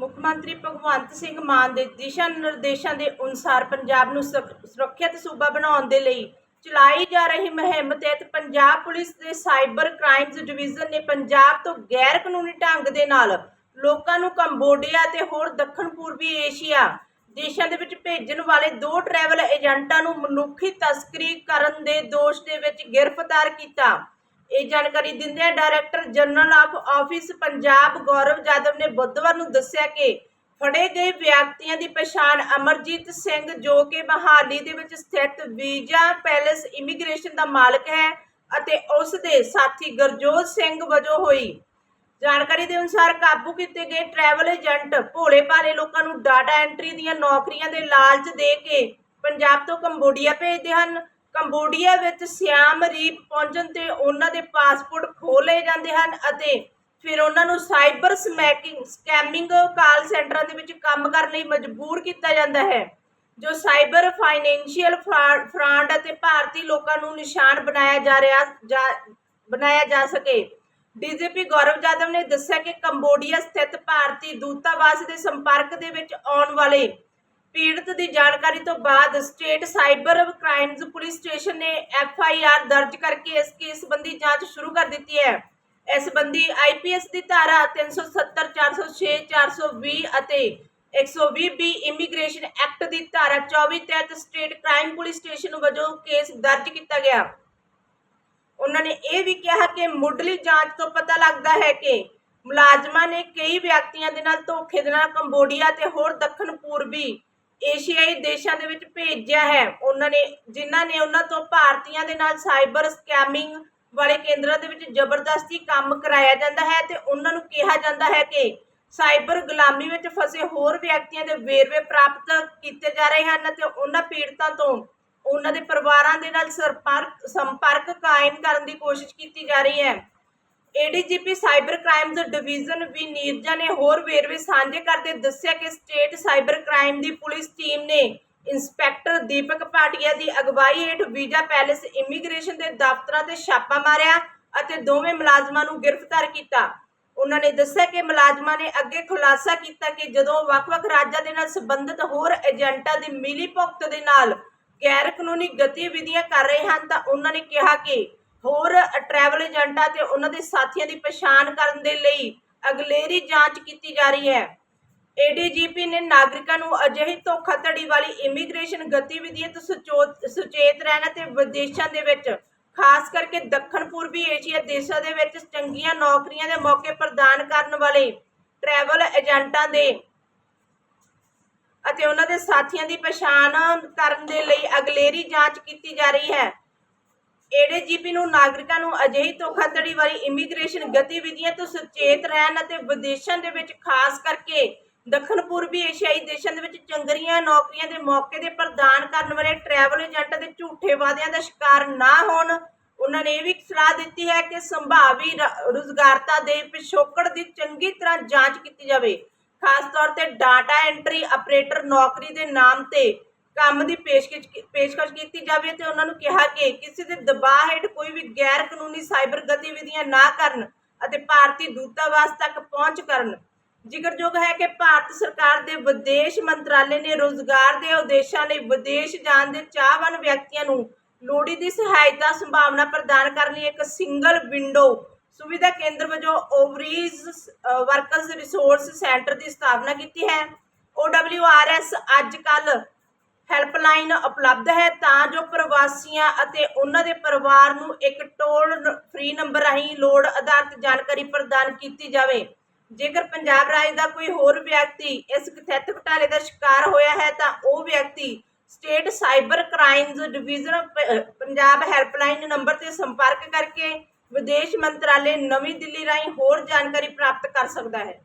ਮੁੱਖ ਮੰਤਰੀ ਭਗਵੰਤ ਸਿੰਘ ਮਾਨ ਦੇ ਦਿਸ਼ਾ ਨਿਰਦੇਸ਼ਾਂ ਦੇ ਅਨੁਸਾਰ ਪੰਜਾਬ ਨੂੰ ਸੁਰੱਖ- ਸੁਰੱਖਿਅਤ ਸੂਬਾ ਬਣਾਉਣ ਦੇ ਲਈ ਚਲਾਈ ਜਾ ਰਹੀ ਮੁਹਿੰਮ ਤਹਿਤ ਪੰਜਾਬ ਪੁਲਿਸ ਦੇ ਸਾਈਬਰ ਕ੍ਰਾਈਮਸ ਡਿਵੀਜ਼ਨ ਨੇ ਪੰਜਾਬ ਤੋਂ ਗੈਰ ਕਾਨੂੰਨੀ ਢੰਗ ਦੇ ਨਾਲ ਲੋਕਾਂ ਨੂੰ ਕੰਬੋਡੀਆ ਤੇ ਹੋਰ ਦੱਖਣ ਪੂਰਬੀ ਏਸ਼ੀਆ ਦੇਸ਼ਾਂ ਦੇ ਵਿੱਚ ਭੇਜਣ ਵਾਲੇ ਦੋ ਟਰੈਵਲ ਏਜੰਟਾਂ ਨੂੰ ਮਨੁੱਖੀ ਤਸਕਰੀ ਕਰਨ ਦੇ ਦੋਸ਼ ਦੇ ਵਿੱਚ ਗ੍ਰਿਫਤਾਰ ਕੀਤਾ। ਇਹ ਜਾਣਕਾਰੀ ਦਿੰਦਿਆਂ director general of office Punjab Gaurav Yadav ਨੇ ਬੁੱਧਵਾਰ ਨੂੰ ਦੱਸਿਆ ਕਿ ਫੜੇ ਗਏ ਵਿਅਕਤੀਆਂ ਦੀ ਪਛਾਣ ਅਮਰਜੀਤ ਸਿੰਘ ਜੋ ਕਿ ਮਹਾਲੀ ਦੇ ਵਿੱਚ ਸਥਿਤ ਵੀਜ਼ਾ ਪੈਲੇਸ ਇਮੀਗ੍ਰੇਸ਼ਨ ਦਾ ਮਾਲਕ ਹੈ ਅਤੇ ਉਸ ਦੇ ਸਾਥੀ ਗਰਜੋਤ ਸਿੰਘ ਵਜੋਂ ਹੋਈ। ਜਾਣਕਾਰੀ ਦੇ ਅਨੁਸਾਰ ਕਾਬੂ ਕੀਤੇ ਗਏ ਟਰੈਵਲ ਏਜੰਟ ਭੋਲੇ ਭਾਲੇ ਲੋਕਾਂ ਨੂੰ ਡਾਟਾ ਐਂਟਰੀ ਦੀਆਂ ਨੌਕਰੀਆਂ ਦੇ ਲਾਲਚ ਦੇ ਕੇ ਪੰਜਾਬ ਤੋਂ ਕੰਬੋਡੀਆ ਭੇਜਦੇ ਹਨ। ਕੰਬੋਡੀਆ ਵਿੱਚ ਸਿਆਮ ਰੀਪ ਪਹੁੰਚਣ ਤੇ ਉਹਨਾਂ ਦੇ ਪਾਸਪੋਰਟ ਖੋਹ ਲਏ ਜਾਂਦੇ ਹਨ ਅਤੇ ਫਿਰ ਉਹਨਾਂ ਨੂੰ ਸਾਈਬਰ ਸਮੈਕਿੰਗ, ਸਕੈਮਿੰਗ ਕਾਲ ਸੈਂਟਰਾਂ ਦੇ ਵਿੱਚ ਕੰਮ ਕਰਨ ਲਈ ਮਜਬੂਰ ਕੀਤਾ ਜਾਂਦਾ ਹੈ, ਜੋ ਸਾਈਬਰ ਫਾਈਨੈਂਸ਼ੀਅਲ ਫਰਾਡ ਅਤੇ ਭਾਰਤੀ ਲੋਕਾਂ ਨੂੰ ਨਿਸ਼ਾਨ ਬਣਾਇਆ ਜਾ ਰਿਹਾ, ਜਾ- ਬਣਾਇਆ ਜਾ ਸਕੇ। ਡੀਜੀਪੀ ਗੌਰਵ ਜਾਦਵ ਨੇ ਦੱਸਿਆ ਕਿ ਕੰਬੋਡੀਆ ਸਥਿਤ ਭਾਰਤੀ ਦੂਤਾਵਾਸ ਦੇ ਸੰਪਰਕ ਦੇ ਵਿੱਚ ਆਉਣ ਵਾਲੇ ਪੀੜਤ ਦੀ ਜਾਣਕਾਰੀ ਤੋਂ ਬਾਅਦ state cyber crimes police station ਨੇ ਐਫ ਆਈ ਆਰ ਦਰਜ ਕਰਕੇ ਇਸ ਕੇਸ ਸੰਬੰਧੀ ਜਾਂਚ ਸ਼ੁਰੂ ਕਰ ਦਿੱਤੀ ਹੈ। ਇਸ ਸੰਬੰਧੀ ਆਈਪੀਐਸ ਦੀ ਧਾਰਾ 370 406 420 ਅਤੇ 120 ਬੀ ਇਮੀਗ੍ਰੇਸ਼ਨ ਐਕਟ ਦੀ ਧਾਰਾ 24 ਤਹਿਤ ਸਟੇਟ ਕ੍ਰਾਈਮ ਪੁਲਿਸ ਸਟੇਸ਼ਨ ਵਜੋਂ ਕੇਸ ਦਰਜ ਕੀਤਾ ਗਿਆ। ਉਹਨਾਂ ਨੇ ਇਹ ਵੀ ਕਿਹਾ ਕਿ ਮੁੱਢਲੀ ਜਾਂਚ ਤੋਂ ਪਤਾ ਲੱਗਦਾ ਹੈ ਕਿ ਮੁਲਾਜ਼ਮਾਂ ਨੇ ਕਈ ਵਿਅਕਤੀਆਂ ਦੇ ਨਾਲ ਧੋਖੇ ਦੇ ਨਾਲ ਕੰਬੋਡੀਆ ਤੇ ਹੋਰ ਦੱਖਣ ਪੂਰਬੀ ਏਸ਼ੀਆਈ ਦੇਸ਼ਾਂ ਦੇ ਵਿੱਚ ਭੇਜਿਆ ਹੈ। ਉਹਨਾਂ ਨੇ, ਜਿਨ੍ਹਾਂ ਨੇ ਉਹਨਾਂ ਤੋਂ ਭਾਰਤੀਆਂ ਦੇ ਨਾਲ ਸਾਈਬਰ ਸਕੈਮਿੰਗ ਵਾਲੇ ਕੇਂਦਰਾਂ ਦੇ ਵਿੱਚ ਜ਼ਬਰਦਸਤੀ ਕੰਮ ਕਰਾਇਆ ਜਾਂਦਾ ਹੈ ਤੇ ਉਹਨਾਂ ਨੂੰ ਕਿਹਾ ਜਾਂਦਾ ਹੈ ਕਿ ਸਾਈਬਰ ਗੁਲਾਮੀ ਵਿੱਚ ਫਸੇ ਹੋਰ ਵਿਅਕਤੀਆਂ ਦੇ ਵੇਰਵੇ ਪ੍ਰਾਪਤ ਕੀਤੇ ਜਾ ਰਹੇ ਹਨ ਤੇ ਉਹਨਾਂ ਪੀੜਤਾਂ ਤੋਂ ਉਹਨਾਂ ਦੇ ਪਰਿਵਾਰਾਂ ਦੇ ਨਾਲ ਸੰਪਰਕ ਸੰਪਰਕ ਕਾਇਮ ਕਰਨ ਦੀ ਕੋਸ਼ਿਸ਼ ਕੀਤੀ ਜਾ ਰਹੀ ਹੈ। ADGP cyber crimes division V Neeraja ਨੇ ਹੋਰ ਵੇਰਵੇ ਸਾਂਝੇ ਕਰਦੇ ਦੱਸਿਆ ਕਿ ਸਟੇਟ ਸਾਈਬਰ ਕ੍ਰਾਈਮ ਦੀ ਪੁਲਿਸ ਟੀਮ ਨੇ ਇੰਸਪੈਕਟਰ ਦੀਪਕ ਭਾਟੀਆ ਦੀ ਅਗਵਾਈ ਹੇਠ ਵੀਜ਼ਾ ਪੈਲੇਸ ਇਮੀਗ੍ਰੇਸ਼ਨ ਦੇ ਦਫ਼ਤਰਾਂ ਤੇ ਛਾਪਾ ਮਾਰਿਆ ਅਤੇ ਦੋਵੇਂ ਮੁਲਾਜ਼ਮਾਂ ਨੂੰ ਗ੍ਰਿਫਤਾਰ ਕੀਤਾ। ਉਹਨਾਂ ਨੇ ਦੱਸਿਆ ਕਿ ਮੁਲਾਜ਼ਮਾਂ ਨੇ ਅੱਗੇ ਖੁਲਾਸਾ ਕੀਤਾ ਕਿ ਜਦੋਂ ਵੱਖ-ਵੱਖ ਰਾਜਾਂ ਦੇ ਨਾਲ ਸੰਬੰਧਿਤ ਹੋਰ ਏਜੰਟਾਂ ਦੀ ਮਿਲੀ ਭੁਗਤ ਦੇ ਨਾਲ ਗੈਰ ਕਾਨੂੰਨੀ ਗਤੀਵਿਧੀਆਂ ਕਰ ਰਹੇ ਹਨ ਤਾਂ ਉਹਨਾਂ ਨੇ ਕਿਹਾ ਕਿ ਹੋਰ ਟਰੈਵਲ ਏਜੰਟਾਂ ਤੇ ਉਹਨਾਂ ਦੇ ਸਾਥੀਆਂ ਦੀ ਪਛਾਣ ਕਰਨ ਦੇ ਲਈ ਅਗਲੇਰੀ ਜਾਂਚ ਕੀਤੀ ਜਾ ਰਹੀ ਹੈ। ਏਡੀਜੀਪੀ ਨੇ ਨਾਗਰਿਕਾਂ ਨੂੰ ਅਜਿਹੀ ਧੋਖਾਧੜੀ ਵਾਲੀ ਇਮੀਗ੍ਰੇਸ਼ਨ ਗਤੀਵਿਧੀਆਂ ਤੋਂ ਸੁਚੇਤ ਰਹਿਣਾ ਤੇ ਵਿਦੇਸ਼ਾਂ ਦੇ ਵਿੱਚ, ਖਾਸ ਕਰਕੇ ਦੱਖਣ ਪੂਰਬੀ ਏਸ਼ੀਆ ਦੇਸ਼ਾਂ ਦੇ ਵਿੱਚ ਚੰਗੀਆਂ ਨੌਕਰੀਆਂ ਦੇ ਮੌਕੇ ਪ੍ਰਦਾਨ ਕਰਨ ਵਾਲੇ ਟਰੈਵਲ ਏਜੰਟਾਂ ਦੇ ਅਤੇ ਉਹਨਾਂ ਦੇ ਸਾਥੀਆਂ ਦੀ ਪਛਾਣ ਕਰਨ ਦੇ ਲਈ ਅਗਲੇਰੀ ਜਾਂਚ ਕੀਤੀ ਜਾ ਰਹੀ ਹੈ। ਏਡੀਜੀਪੀ ਨੂੰ ਨਾਗਰਿਕਾਂ ਨੂੰ ਅਜਿਹੀ ਧੋਖਾਧੜੀ ਵਾਲੀ ਇਮੀਗ੍ਰੇਸ਼ਨ ਗਤੀਵਿਧੀਆਂ ਤੋਂ ਸੁਚੇਤ ਰਹਿਣ ਅਤੇ ਵਿਦੇਸ਼ਾਂ ਦੇ ਵਿੱਚ ਖਾਸ ਕਰਕੇ ਦੱਖਣ ਪੂਰਬੀ ਏਸ਼ੀਆਈ ਦੇਸ਼ਾਂ ਦੇ ਵਿੱਚ ਚੰਗਰੀਆਂ ਨੌਕਰੀਆਂ ਦੇ ਮੌਕੇ ਦੇ ਪ੍ਰਦਾਨ ਕਰਨ ਵਾਲੇ ਟਰੈਵਲ ਏਜੰਟ ਦੇ ਝੂਠੇ ਵਾਅਦਿਆਂ ਦਾ ਸ਼ਿਕਾਰ ਨਾ ਹੋਣ, ਉਹਨਾਂ ਨੇ ਇਹ ਵੀ ਸਲਾਹ ਦਿੱਤੀ ਹੈ ਕਿ ਸੰਭਾਵੀ ਰ- ਰੁਜ਼ਗਾਰਤਾ ਦੇ ਪਿਛੋਕੜ ਦੀ ਚੰਗੀ ਤਰ੍ਹਾਂ ਜਾਂਚ ਕੀਤੀ ਜਾਵੇ। ਖਾਸ ਤੌਰ ਤੇ ਡਾਟਾ ਐਂਟਰੀ ਆਪਰੇਟਰ ਨੌਕਰੀ ਦੇ ਨਾਮ ਤੇ ਕੰਮ ਦੀ ਪੇਸ਼ਕਸ਼ ਪੇਸ਼ਕਸ਼ ਕੀਤੀ ਜਾਵੇ ਤੇ ਉਹਨਾਂ ਨੂੰ ਕਿਹਾ ਕਿ ਕਿਸੇ ਦੇ ਦਬਾਅ ਹੇਠ ਕੋਈ ਵੀ ਗੈਰ ਕਾਨੂੰਨੀ ਸਾਈਬਰ ਗਤੀਵਿਧੀਆਂ ਨਾ ਕਰਨ ਅਤੇ ਭਾਰਤੀ ਦੂਤਾਵਾਸ ਤੱਕ ਪਹੁੰਚ ਕਰਨ। ਜ਼ਿਕਰਯੋਗ ਹੈ ਕਿ ਭਾਰਤ ਸਰਕਾਰ ਦੇ ਵਿਦੇਸ਼ ਮੰਤਰਾਲੇ ਨੇ ਰੋਜ਼ਗਾਰ ਦੇ ਉਦੇਸ਼ਾਂ ਲਈ ਵਿਦੇਸ਼ ਜਾਣ ਦੇ ਚਾਹਵਾਨ ਵਿਅਕਤੀਆਂ ਨੂੰ ਲੋੜੀਂਦੀ ਸਹਾਇਤਾ ਸੰਭਾਵਨਾ ਪ੍ਰਦਾਨ ਕਰਨ ਲਈ ਇੱਕ ਸਿੰਗਲ ਵਿੰਡੋ ਸੁਵਿਧਾ ਕੇਂਦਰ ਵਜੋਂ ਓਵਰੀਜ਼ ਵਰਕਰਸ ਰਿਸੋਰਸ ਸੈਂਟਰ ਦੀ ਸਥਾਪਨਾ ਕੀਤੀ ਹੈ। OWRS ਅੱਜ ਕੱਲ ਹੈਲਪਲਾਈਨ ਉਪਲਬਧ ਹੈ ਤਾਂ ਜੋ ਪ੍ਰਵਾਸੀਆਂ ਅਤੇ ਉਹਨਾਂ ਦੇ ਪਰਿਵਾਰ ਨੂੰ ਇੱਕ ਟੋਲ ਫ੍ਰੀ ਨੰਬਰ ਰਾਹੀਂ ਲੋੜ ਆਧਾਰਿਤ ਜਾਣਕਾਰੀ ਪ੍ਰਦਾਨ ਕੀਤੀ ਜਾਵੇ। ਜੇਕਰ ਪੰਜਾਬ ਰਾਜ ਦਾ ਕੋਈ ਹੋਰ ਵਿਅਕਤੀ ਇਸ ਕਥਿਤ ਘੁਟਾਲੇ ਦਾ ਸ਼ਿਕਾਰ ਹੋਇਆ ਹੈ ਤਾਂ ਉਹ ਵਿਅਕਤੀ ਸਟੇਟ ਸਾਈਬਰ ਕ੍ਰਾਈਮਸ ਡਿਵੀਜ਼ਨ ਪ- ਪੰਜਾਬ ਹੈਲਪਲਾਈਨ ਨੰਬਰ ਤੇ ਸੰਪਰਕ ਕਰਕੇ ਵਿਦੇਸ਼ ਮੰਤਰਾਲੇ ਨਵੀਂ ਦਿੱਲੀ ਰਾਹੀਂ ਹੋਰ ਜਾਣਕਾਰੀ ਪ੍ਰਾਪਤ ਕਰ ਸਕਦਾ ਹੈ।